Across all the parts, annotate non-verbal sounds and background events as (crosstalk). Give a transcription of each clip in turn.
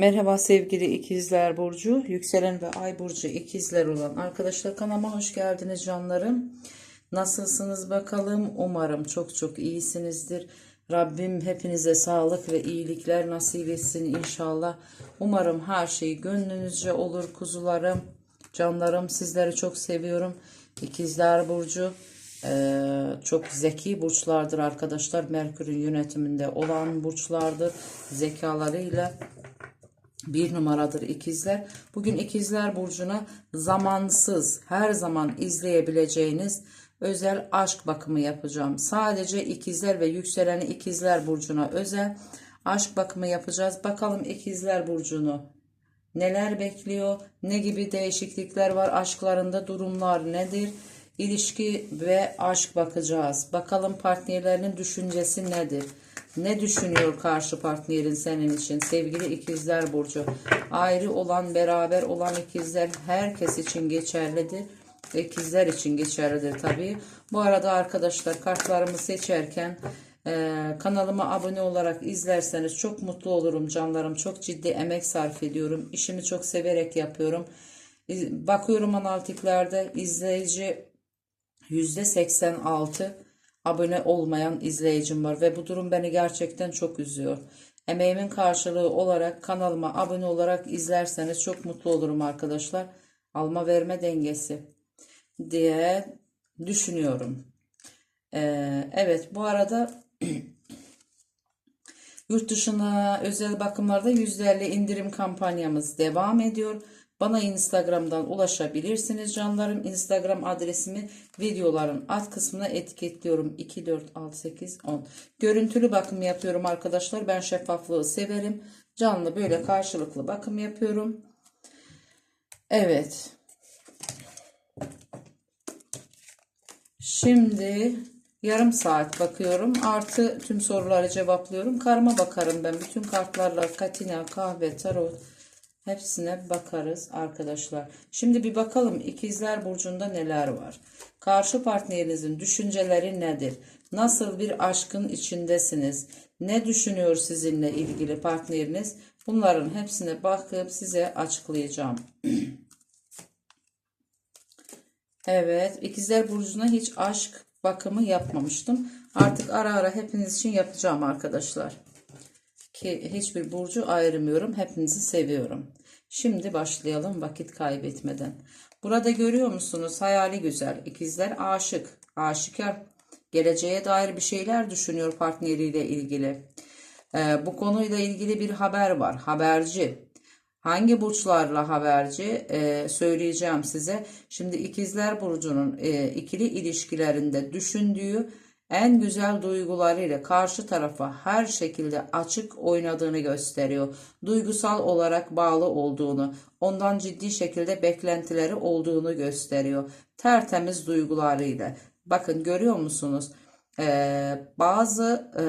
Merhaba sevgili ikizler burcu, yükselen ve ay burcu ikizler olan arkadaşlar kanalıma hoş geldiniz canlarım. Nasılsınız bakalım? Umarım çok çok iyisinizdir. Rabbim hepinize sağlık ve iyilikler nasip etsin inşallah. Umarım her şey gönlünüzce olur kuzularım. Canlarım sizleri çok seviyorum. İkizler burcu çok zeki burçlardır arkadaşlar. Merkür'ün yönetiminde olan burçlardır. Zekalarıyla bir numaradır ikizler. Bugün ikizler burcuna zamansız her zaman izleyebileceğiniz özel aşk bakımı yapacağım. Sadece ikizler ve yükseleni ikizler burcuna özel aşk bakımı yapacağız. Bakalım ikizler burcunu neler bekliyor? Ne gibi değişiklikler var? Aşklarında durumlar nedir? İlişki ve aşk bakacağız. Bakalım partnerlerinin düşüncesi nedir? Ne düşünüyor karşı partnerin senin için sevgili ikizler burcu? Ayrı olan, beraber olan ikizler herkes için geçerlidir. İkizler için geçerlidir tabii. Bu arada arkadaşlar kartlarımı seçerken e, kanalıma abone olarak izlerseniz çok mutlu olurum canlarım. Çok ciddi emek sarf ediyorum. İşimi çok severek yapıyorum. Bakıyorum analitiklerde izleyici %86 abone olmayan izleyicim var ve bu durum beni gerçekten çok üzüyor. Emeğimin karşılığı olarak kanalıma abone olarak izlerseniz çok mutlu olurum arkadaşlar. Alma verme dengesi diye düşünüyorum. Ee, evet bu arada (clears throat) Yurt dışına özel bakımlarda %50 indirim kampanyamız devam ediyor. Bana Instagram'dan ulaşabilirsiniz canlarım. Instagram adresimi videoların alt kısmına etiketliyorum. 2, 4, 6, 8, 10. Görüntülü bakım yapıyorum arkadaşlar. Ben şeffaflığı severim. Canlı böyle karşılıklı bakım yapıyorum. Evet. Şimdi yarım saat bakıyorum. Artı tüm soruları cevaplıyorum. Karma bakarım ben. Bütün kartlarla katina, kahve, tarot hepsine bakarız arkadaşlar. Şimdi bir bakalım ikizler burcunda neler var. Karşı partnerinizin düşünceleri nedir? Nasıl bir aşkın içindesiniz? Ne düşünüyor sizinle ilgili partneriniz? Bunların hepsine bakıp size açıklayacağım. (clears throat) Evet, ikizler burcuna hiç aşk bakımı yapmamıştım. Artık ara ara hepiniz için yapacağım arkadaşlar. Ki hiçbir burcu ayırmıyorum. Hepinizi seviyorum. Şimdi başlayalım vakit kaybetmeden. Burada görüyor musunuz? Hayali güzel. İkizler aşık, aşikar. Geleceğe dair bir şeyler düşünüyor partneriyle ilgili. Ee, bu konuyla ilgili bir haber var. Haberci. Hangi burçlarla haberci Ee, söyleyeceğim size. Şimdi ikizler burcunun e, ikili ilişkilerinde düşündüğü en güzel duygularıyla karşı tarafa her şekilde açık oynadığını gösteriyor. Duygusal olarak bağlı olduğunu, ondan ciddi şekilde beklentileri olduğunu gösteriyor. Tertemiz duygularıyla. Bakın görüyor musunuz? Ee, bazı e,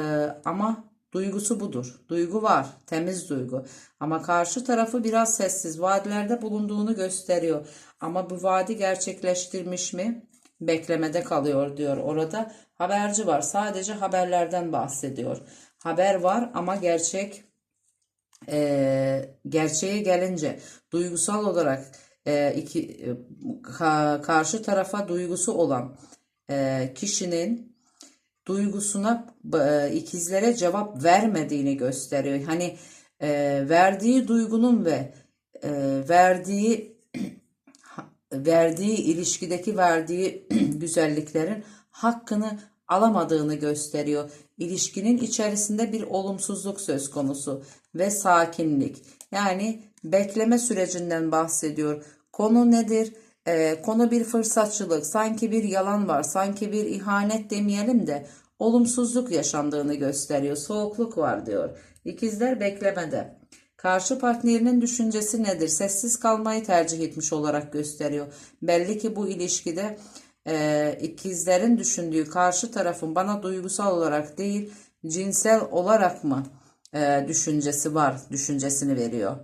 ama Duygusu budur. Duygu var. Temiz duygu. Ama karşı tarafı biraz sessiz. Vadilerde bulunduğunu gösteriyor. Ama bu vaadi gerçekleştirmiş mi? Beklemede kalıyor diyor orada. Haberci var. Sadece haberlerden bahsediyor. Haber var ama gerçek e, gerçeğe gelince duygusal olarak e, iki ka- karşı tarafa duygusu olan e, kişinin duygusuna e, ikizlere cevap vermediğini gösteriyor. Hani e, verdiği duygunun ve e, verdiği verdiği ilişkideki verdiği (clears throat) güzelliklerin hakkını alamadığını gösteriyor. İlişkinin içerisinde bir olumsuzluk söz konusu ve sakinlik. Yani bekleme sürecinden bahsediyor. Konu nedir? Ee, konu bir fırsatçılık, sanki bir yalan var, sanki bir ihanet demeyelim de olumsuzluk yaşandığını gösteriyor. Soğukluk var diyor. İkizler beklemede. Karşı partnerinin düşüncesi nedir? Sessiz kalmayı tercih etmiş olarak gösteriyor. Belli ki bu ilişkide e, ikizlerin düşündüğü karşı tarafın bana duygusal olarak değil cinsel olarak mı e, düşüncesi var düşüncesini veriyor.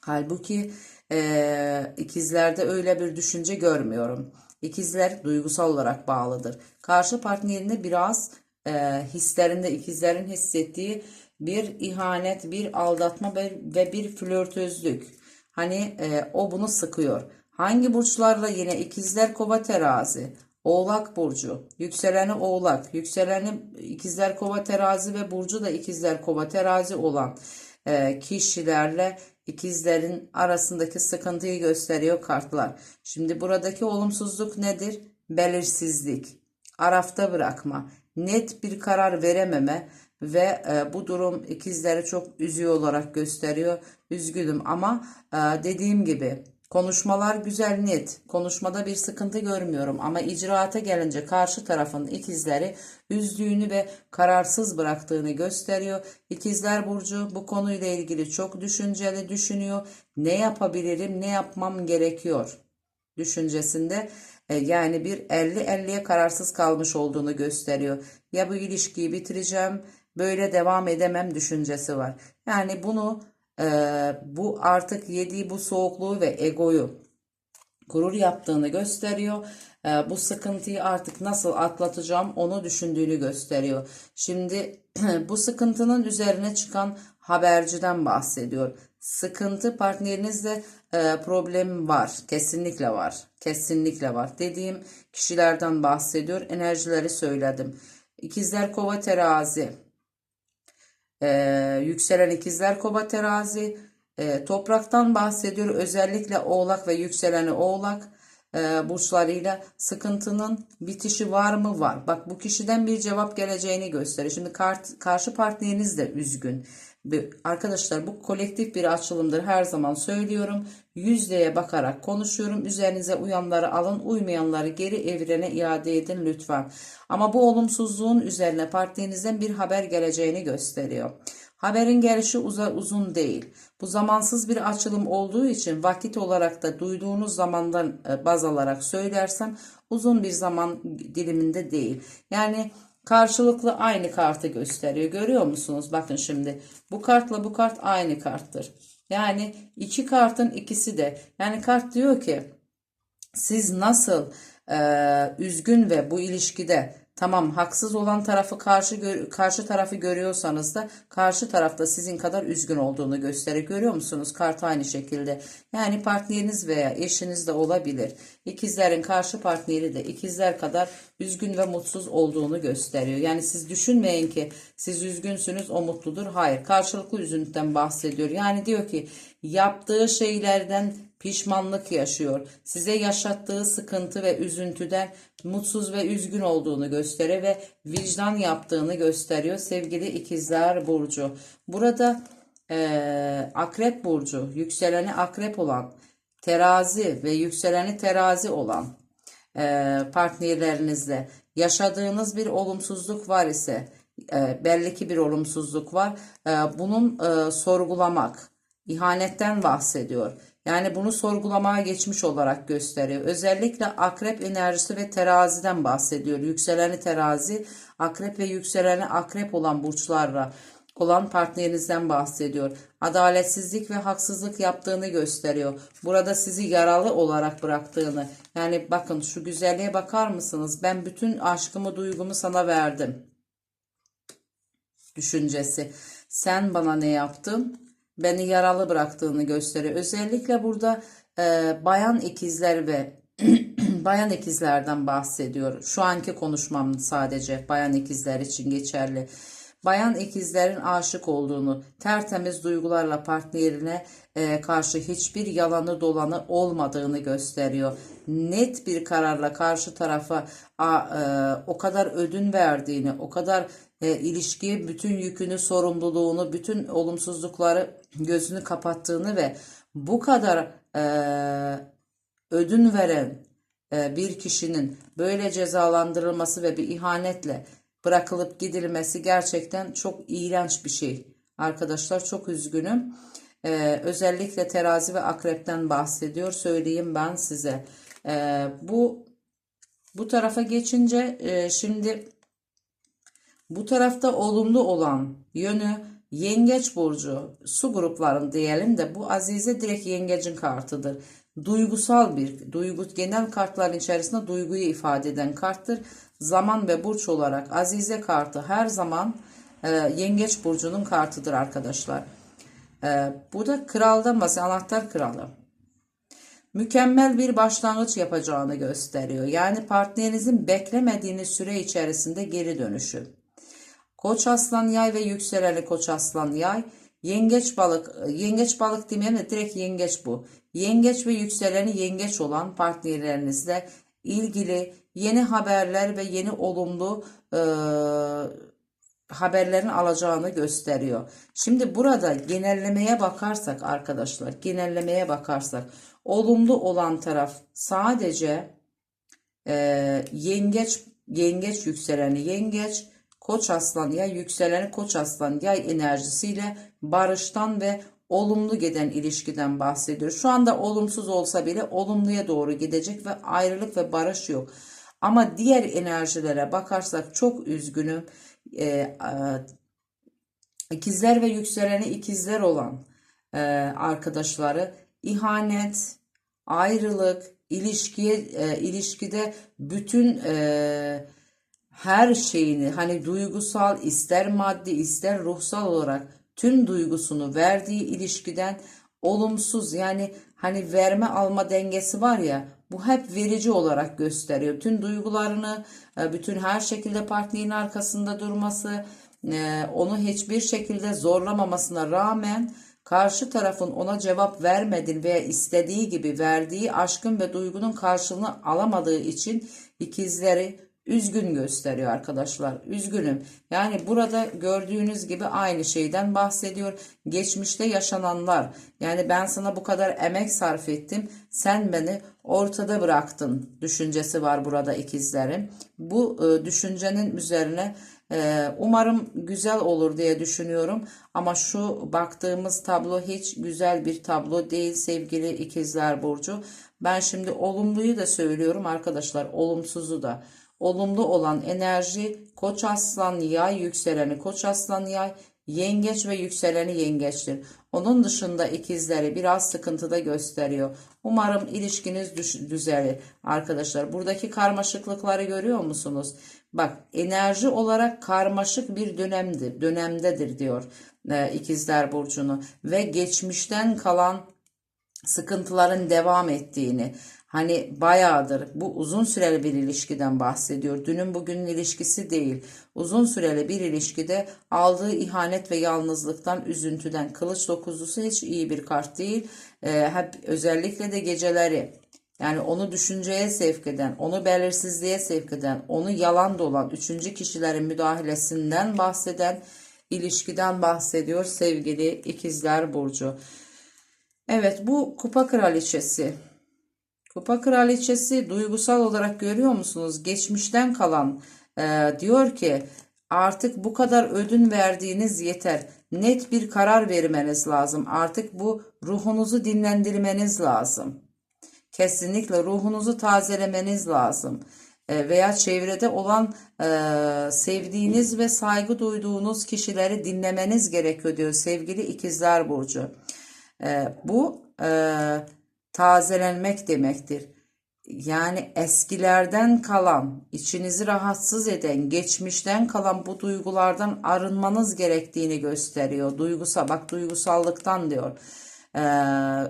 Halbuki e, ikizlerde öyle bir düşünce görmüyorum. İkizler duygusal olarak bağlıdır. Karşı partnerinde biraz e, hislerinde ikizlerin hissettiği bir ihanet, bir aldatma ve, bir flörtözlük. Hani e, o bunu sıkıyor. Hangi burçlarla yine ikizler kova terazi, oğlak burcu, yükseleni oğlak, yükseleni ikizler kova terazi ve burcu da ikizler kova terazi olan e, kişilerle ikizlerin arasındaki sıkıntıyı gösteriyor kartlar. Şimdi buradaki olumsuzluk nedir? Belirsizlik, arafta bırakma, net bir karar verememe ve e, bu durum ikizleri çok üzüyor olarak gösteriyor. Üzgünüm ama e, dediğim gibi konuşmalar güzel net. Konuşmada bir sıkıntı görmüyorum ama icraata gelince karşı tarafın ikizleri üzdüğünü ve kararsız bıraktığını gösteriyor. İkizler burcu bu konuyla ilgili çok düşünceli düşünüyor. Ne yapabilirim, ne yapmam gerekiyor düşüncesinde e, yani bir 50-50'ye kararsız kalmış olduğunu gösteriyor. Ya bu ilişkiyi bitireceğim, böyle devam edemem düşüncesi var. Yani bunu e, bu artık yediği bu soğukluğu ve egoyu gurur yaptığını gösteriyor. E, bu sıkıntıyı artık nasıl atlatacağım onu düşündüğünü gösteriyor. Şimdi (clears throat) bu sıkıntının üzerine çıkan haberciden bahsediyor. Sıkıntı partnerinizle e, problem var. Kesinlikle var. Kesinlikle var. Dediğim kişilerden bahsediyor. Enerjileri söyledim. İkizler kova terazi. E, yükselen ikizler kova terazi. E, topraktan bahsediyor. Özellikle oğlak ve yükseleni oğlak e, burçlarıyla sıkıntının bitişi var mı? Var. Bak bu kişiden bir cevap geleceğini gösteriyor. Şimdi kart, karşı partneriniz de üzgün. Arkadaşlar bu kolektif bir açılımdır. Her zaman söylüyorum. Yüzdeye bakarak konuşuyorum. Üzerinize uyanları alın. Uymayanları geri evrene iade edin lütfen. Ama bu olumsuzluğun üzerine partnerinizden bir haber geleceğini gösteriyor. Haberin gelişi uzun değil. Bu zamansız bir açılım olduğu için vakit olarak da duyduğunuz zamandan e, baz alarak söylersem uzun bir zaman diliminde değil. Yani karşılıklı aynı kartı gösteriyor. Görüyor musunuz? Bakın şimdi bu kartla bu kart aynı karttır. Yani iki kartın ikisi de. Yani kart diyor ki siz nasıl e, üzgün ve bu ilişkide Tamam haksız olan tarafı karşı karşı tarafı görüyorsanız da karşı tarafta sizin kadar üzgün olduğunu gösteriyor. Görüyor musunuz? Kart aynı şekilde. Yani partneriniz veya eşiniz de olabilir. İkizlerin karşı partneri de ikizler kadar üzgün ve mutsuz olduğunu gösteriyor. Yani siz düşünmeyin ki siz üzgünsünüz o mutludur. Hayır karşılıklı üzüntüden bahsediyor. Yani diyor ki yaptığı şeylerden pişmanlık yaşıyor. Size yaşattığı sıkıntı ve üzüntüden mutsuz ve üzgün olduğunu gösteriyor ve vicdan yaptığını gösteriyor sevgili ikizler burcu. Burada e, akrep burcu yükseleni akrep olan terazi ve yükseleni terazi olan e, partnerlerinizle yaşadığınız bir olumsuzluk var ise e, belli ki bir olumsuzluk var. E, bunun e, sorgulamak, ihanetten bahsediyor. Yani bunu sorgulamaya geçmiş olarak gösteriyor. Özellikle akrep enerjisi ve teraziden bahsediyor. Yükseleni terazi, akrep ve yükseleni akrep olan burçlarla olan partnerinizden bahsediyor. Adaletsizlik ve haksızlık yaptığını gösteriyor. Burada sizi yaralı olarak bıraktığını. Yani bakın şu güzelliğe bakar mısınız? Ben bütün aşkımı, duygumu sana verdim. Düşüncesi. Sen bana ne yaptın? Beni yaralı bıraktığını gösteriyor. Özellikle burada e, bayan ikizler ve (clears throat) bayan ikizlerden bahsediyor. Şu anki konuşmam sadece bayan ikizler için geçerli. Bayan ikizlerin aşık olduğunu, tertemiz duygularla partnerine e, karşı hiçbir yalanı dolanı olmadığını gösteriyor. Net bir kararla karşı tarafa a, e, o kadar ödün verdiğini, o kadar e, ilişkiye bütün yükünü, sorumluluğunu, bütün olumsuzlukları gözünü kapattığını ve bu kadar e, ödün veren e, bir kişinin böyle cezalandırılması ve bir ihanetle bırakılıp gidilmesi gerçekten çok iğrenç bir şey. Arkadaşlar çok üzgünüm. Ee, özellikle terazi ve akrepten bahsediyor. Söyleyeyim ben size. Ee, bu bu tarafa geçince e, şimdi bu tarafta olumlu olan yönü yengeç burcu su grupların diyelim de bu Azize direkt yengecin kartıdır. Duygusal bir duygu genel kartların içerisinde duyguyu ifade eden karttır. Zaman ve burç olarak Azize kartı her zaman e, Yengeç Burcu'nun kartıdır arkadaşlar. E, bu da kraldan bahsediyor. Anahtar kralı. Mükemmel bir başlangıç yapacağını gösteriyor. Yani partnerinizin beklemediğiniz süre içerisinde geri dönüşü. Koç aslan yay ve yükseleni koç aslan yay. Yengeç balık, yengeç balık demeyelim de direkt yengeç bu. Yengeç ve yükseleni yengeç olan partnerlerinizle ilgili yeni haberler ve yeni olumlu e, haberlerin alacağını gösteriyor. Şimdi burada genellemeye bakarsak arkadaşlar, genellemeye bakarsak olumlu olan taraf sadece e, yengeç yengeç yükseleni yengeç koç aslan ya yükseleni koç aslan yay enerjisiyle barıştan ve olumlu giden ilişkiden bahsediyor. Şu anda olumsuz olsa bile olumluya doğru gidecek ve ayrılık ve barış yok. Ama diğer enerjilere bakarsak çok üzgünüm. E, e, ikizler ve yükseleni ikizler olan e, arkadaşları ihanet, ayrılık, ilişkiye e, ilişkide bütün e, her şeyini hani duygusal ister maddi ister ruhsal olarak tüm duygusunu verdiği ilişkiden olumsuz yani hani verme alma dengesi var ya bu hep verici olarak gösteriyor. Tüm duygularını e, bütün her şekilde partnerin arkasında durması e, onu hiçbir şekilde zorlamamasına rağmen karşı tarafın ona cevap vermediği veya istediği gibi verdiği aşkın ve duygunun karşılığını alamadığı için ikizleri üzgün gösteriyor arkadaşlar. Üzgünüm. Yani burada gördüğünüz gibi aynı şeyden bahsediyor. Geçmişte yaşananlar. Yani ben sana bu kadar emek sarf ettim. Sen beni ortada bıraktın düşüncesi var burada ikizlerin. Bu e, düşüncenin üzerine e, umarım güzel olur diye düşünüyorum. Ama şu baktığımız tablo hiç güzel bir tablo değil sevgili ikizler burcu. Ben şimdi olumluyu da söylüyorum arkadaşlar. Olumsuzu da olumlu olan enerji koç aslan yay yükseleni koç aslan yay yengeç ve yükseleni yengeçtir. Onun dışında ikizleri biraz sıkıntıda gösteriyor. Umarım ilişkiniz düzelir arkadaşlar. Buradaki karmaşıklıkları görüyor musunuz? Bak enerji olarak karmaşık bir dönemdir, dönemdedir diyor e, ikizler burcunu ve geçmişten kalan sıkıntıların devam ettiğini Hani bayağıdır bu uzun süreli bir ilişkiden bahsediyor. Dünün bugünün ilişkisi değil. Uzun süreli bir ilişkide aldığı ihanet ve yalnızlıktan, üzüntüden. Kılıç dokuzlusu hiç iyi bir kart değil. Ee, hep özellikle de geceleri yani onu düşünceye sevk eden, onu belirsizliğe sevk eden, onu yalan dolan, üçüncü kişilerin müdahalesinden bahseden ilişkiden bahsediyor sevgili ikizler burcu. Evet bu kupa kraliçesi. Kupa kraliçesi duygusal olarak görüyor musunuz? Geçmişten kalan e, diyor ki artık bu kadar ödün verdiğiniz yeter. Net bir karar vermeniz lazım. Artık bu ruhunuzu dinlendirmeniz lazım. Kesinlikle ruhunuzu tazelemeniz lazım. E, veya çevrede olan e, sevdiğiniz ve saygı duyduğunuz kişileri dinlemeniz gerekiyor diyor sevgili ikizler burcu. E, bu e, tazelenmek demektir. Yani eskilerden kalan, içinizi rahatsız eden, geçmişten kalan bu duygulardan arınmanız gerektiğini gösteriyor. Duygusal, bak duygusallıktan diyor. Ee,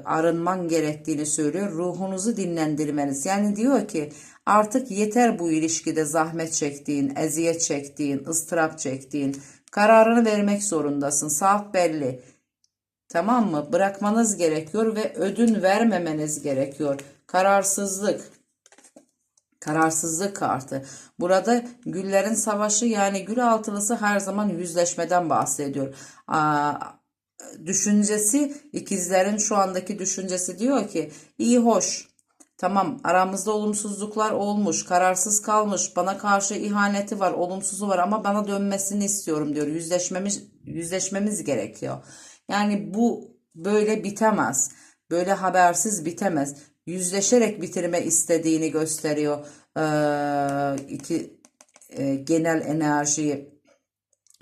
arınman gerektiğini söylüyor. Ruhunuzu dinlendirmeniz. Yani diyor ki artık yeter bu ilişkide zahmet çektiğin, eziyet çektiğin, ıstırap çektiğin. Kararını vermek zorundasın. Saat belli. Tamam mı? Bırakmanız gerekiyor ve ödün vermemeniz gerekiyor. Kararsızlık. Kararsızlık kartı. Burada güllerin savaşı yani gül altılısı her zaman yüzleşmeden bahsediyor. Aa, düşüncesi ikizlerin şu andaki düşüncesi diyor ki iyi hoş Tamam aramızda olumsuzluklar olmuş, kararsız kalmış, bana karşı ihaneti var, olumsuzu var ama bana dönmesini istiyorum diyor. Yüzleşmemiz yüzleşmemiz gerekiyor. Yani bu böyle bitemez. Böyle habersiz bitemez. Yüzleşerek bitirme istediğini gösteriyor. Ee, iki e, genel enerjiyi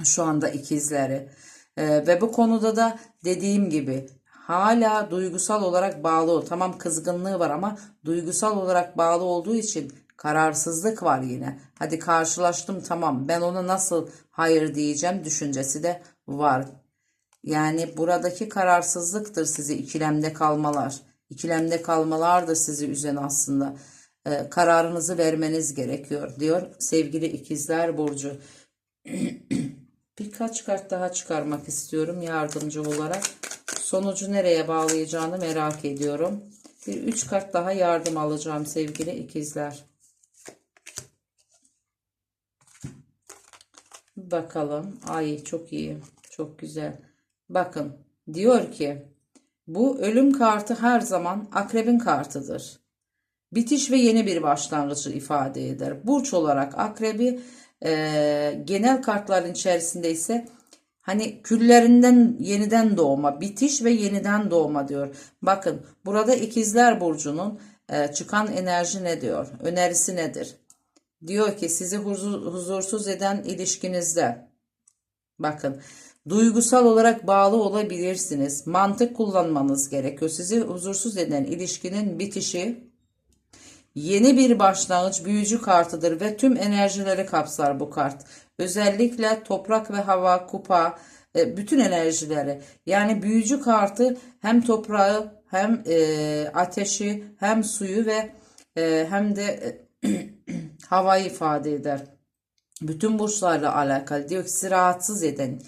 şu anda ikizleri. Ee, ve bu konuda da dediğim gibi hala duygusal olarak bağlı. Tamam kızgınlığı var ama duygusal olarak bağlı olduğu için Kararsızlık var yine. Hadi karşılaştım tamam. Ben ona nasıl hayır diyeceğim düşüncesi de var. Yani buradaki kararsızlıktır sizi ikilemde kalmalar. İkilemde kalmalar da sizi üzen aslında. Ee, kararınızı vermeniz gerekiyor diyor sevgili ikizler burcu. (clears throat) Birkaç kart daha çıkarmak istiyorum yardımcı olarak. Sonucu nereye bağlayacağını merak ediyorum. Bir üç kart daha yardım alacağım sevgili ikizler. Bakalım. Ay çok iyi. Çok güzel. Bakın diyor ki bu ölüm kartı her zaman akrebin kartıdır. Bitiş ve yeni bir başlangıcı ifade eder. Burç olarak akrebi e, genel kartların içerisinde ise hani küllerinden yeniden doğma, bitiş ve yeniden doğma diyor. Bakın burada ikizler burcunun e, çıkan enerji ne diyor? Önerisi nedir? Diyor ki sizi huzur- huzursuz eden ilişkinizde bakın duygusal olarak bağlı olabilirsiniz. Mantık kullanmanız gerekiyor. Sizi huzursuz eden ilişkinin bitişi Yeni bir başlangıç büyücü kartıdır ve tüm enerjileri kapsar bu kart. Özellikle toprak ve hava, kupa, e, bütün enerjileri. Yani büyücü kartı hem toprağı hem e, ateşi hem suyu ve e, hem de (clears throat) havayı ifade eder. Bütün burçlarla alakalı diyor ki sizi rahatsız eden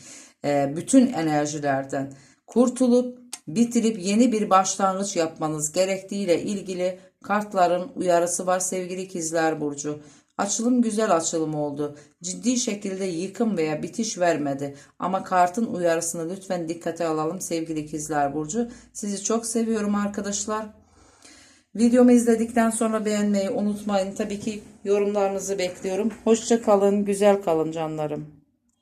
bütün enerjilerden kurtulup bitirip yeni bir başlangıç yapmanız gerektiğiyle ilgili kartların uyarısı var sevgili ikizler burcu. Açılım güzel açılım oldu. Ciddi şekilde yıkım veya bitiş vermedi. Ama kartın uyarısını lütfen dikkate alalım sevgili ikizler burcu. Sizi çok seviyorum arkadaşlar. Videomu izledikten sonra beğenmeyi unutmayın. Tabii ki yorumlarınızı bekliyorum. Hoşça kalın, güzel kalın canlarım.